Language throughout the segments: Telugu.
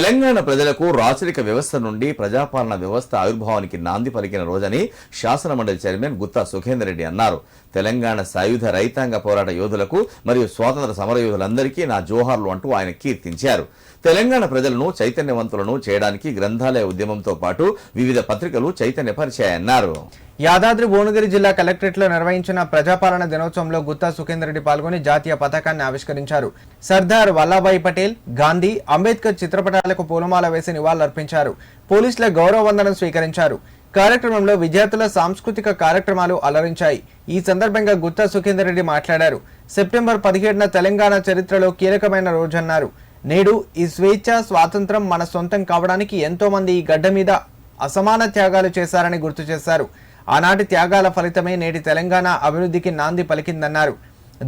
తెలంగాణ ప్రజలకు రాచరిక వ్యవస్థ నుండి ప్రజాపాలన వ్యవస్థ ఆవిర్భావానికి నాంది పలికిన రోజని శాసనమండలి చైర్మన్ గుత్తా సుఖేందర్ రెడ్డి అన్నారు. తెలంగాణ సాయుధ రైతాంగ పోరాట యోధులకు మరియు స్వాతంత్ర సమరయోధులందరికీ నా జోహార్లు అంటూ ఆయన కీర్తించారు. తెలంగాణ ప్రజలను చైతన్యవంతులను చేయడానికి గ్రంథాలయ ఉద్యమంతో పాటు వివిధ పత్రికలు చైతన్యపరిచాయన్నారు. యాదాద్రి భువనగిరి జిల్లా కలెక్టరేట్లో నిర్వహించిన ప్రజాపాలన దినోత్సవంలో గుత్తా సుఖేందర్ రెడ్డి పాల్గొని జాతీయ పతాకాన్ని ఆవిష్కరించారు. సర్దార్ వల్లభాయ్ పటేల్ గాంధీ అంబేద్కర్ చిత్రపటాలకు పూలమాల వేసి నివాళులర్పించారు. పోలీసుల గౌరవ వందనం స్వీకరించారు. కార్యక్రమంలో విద్యార్థుల సాంస్కృతిక కార్యక్రమాలు అలరించాయి. ఈ సందర్భంగా గుత్తా సుఖేందర్ రెడ్డి మాట్లాడారు. సెప్టెంబర్ పదిహేడున తెలంగాణ చరిత్రలో కీలకమైన రోజన్నారు. నేడు ఈ స్వేచ్ఛ స్వాతంత్రం మన సొంతం కావడానికి ఎంతో మంది ఈ గడ్డ మీద అసమాన త్యాగాలు చేశారని గుర్తు చేశారు. ఆనాటి త్యాగాల ఫలితమే నేటి తెలంగాణ అభివృద్ధికి నాంది పలికిందన్నారు.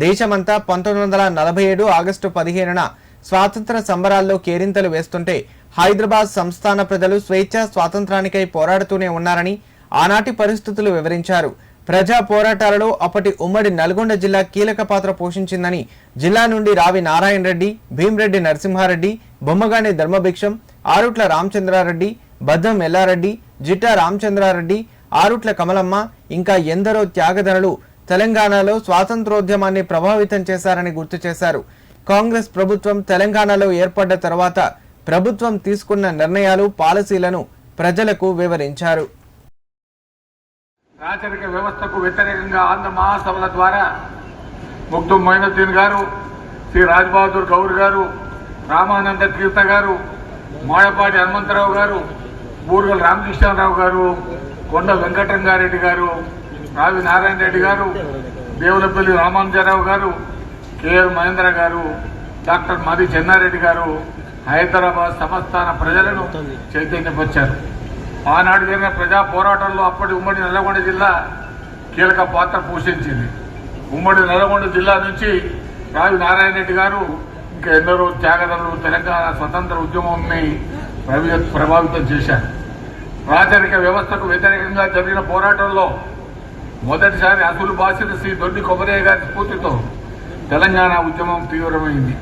దేశమంతా పంతొమ్మిది వందల నలభై ఏడు ఆగస్టు పదిహేనున స్వాతంత్ర సంబరాల్లో కేరింతలు వేస్తుంటే హైదరాబాద్ సంస్థాన ప్రజలు స్వేచ్ఛ స్వాతంత్రానికై పోరాడుతూనే ఉన్నారని ఆనాటి పరిస్థితులు వివరించారు. ప్రజా పోరాటాలలో అప్పటి ఉమ్మడి నల్గొండ జిల్లా కీలక పాత్ర పోషించిందని జిల్లా నుండి రావి నారాయణ రెడ్డి భీమరెడ్డి నరసింహారెడ్డి బొమ్మగాని ధర్మభిక్షం ఆరుట్ల రామచంద్రారెడ్డి బద్దం ఎల్లారెడ్డి జిట్టా రామచంద్రారెడ్డి ఆరుట్ల కమలమ్మ ఇంకా ఎందరో త్యాగధనులు తెలంగాణలో స్వాతంత్రోద్యమాన్ని ప్రభావితం చేశారని గుర్తు చేశారు. కాంగ్రెస్ ప్రభుత్వం తెలంగాణలో ఏర్పడ్డ తర్వాత ప్రభుత్వం తీసుకున్న నిర్ణయాలు పాలసీలను ప్రజలకు వివరించారు. రాచరిక వ్యవస్థకు వ్యతిరేకంగా ఆంధ్ర మహాసభల ద్వారా ముగ్ధు మొయినుద్దీన్ గారు శ్రీ రాజ్బహదూర్ గౌర్ గారు రామానంద తీర్థ గారు మోడపాటి హనుమంతరావు గారు బూరుగల రామకృష్ణారావు గారు కొండ వెంకటరంగారెడ్డి గారు రావి నారాయణ రెడ్డి గారు దేవులపల్లి రామానుజారావు గారు కేఎల్ మహేంద్ర గారు డాక్టర్ మది చెన్నారెడ్డి గారు హైదరాబాద్ సంస్థాన ప్రజలను చైతన్యపరిచారు. ఆనాడు జరిగిన ప్రజా పోరాటంలో అప్పటి ఉమ్మడి నల్లగొండ జిల్లా కీలక పాత్ర పోషించింది. ఉమ్మడి నల్లగొండ జిల్లా నుంచి రావి నారాయణ రెడ్డి గారు ఇంకా ఎందరో త్యాగదలు తెలంగాణ స్వతంత్ర ఉద్యమాన్ని ప్రభావితం చేశారు. రాజరిక వ్యవస్థకు వ్యతిరేకంగా జరిగిన పోరాటంలో మొదటిసారి అసలు బాసిన శ్రీ దొడ్డి కొమరయ్య గారి స్ఫూర్తితో తెలంగాణ ఉద్యమం తీవ్రమైంది.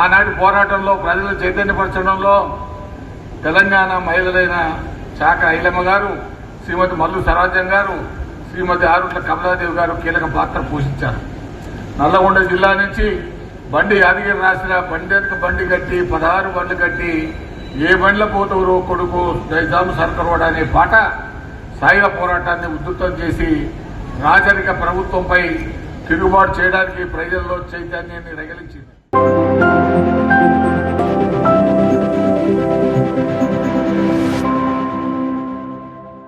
ఆనాటి పోరాటంలో ప్రజలు చైతన్యపరచడంలో తెలంగాణ మహిళలైన శాఖ ఐలమ్మ గారు శ్రీమతి మల్లు సరాజ్యం గారు శ్రీమతి ఆరుట్ల కమలాదేవి గారు కీలక పాత్ర పోషించారు. నల్లగొండ జిల్లా నుంచి బండి యాదగిరి రాసిన బండి బండి కట్టి పదహారు బండ్లు కట్టి ఏ బండ్ల పోతూరో కొడుకు దైజాము సర్కరోడ్ అనే పాట సాయుధ పోరాటాన్ని ఉధృతం చేసి రాజరిక ప్రభుత్వంపై తిరుగుబాటు చేయడానికి ప్రజల్లో చైతన్యాన్ని రగిలించింది.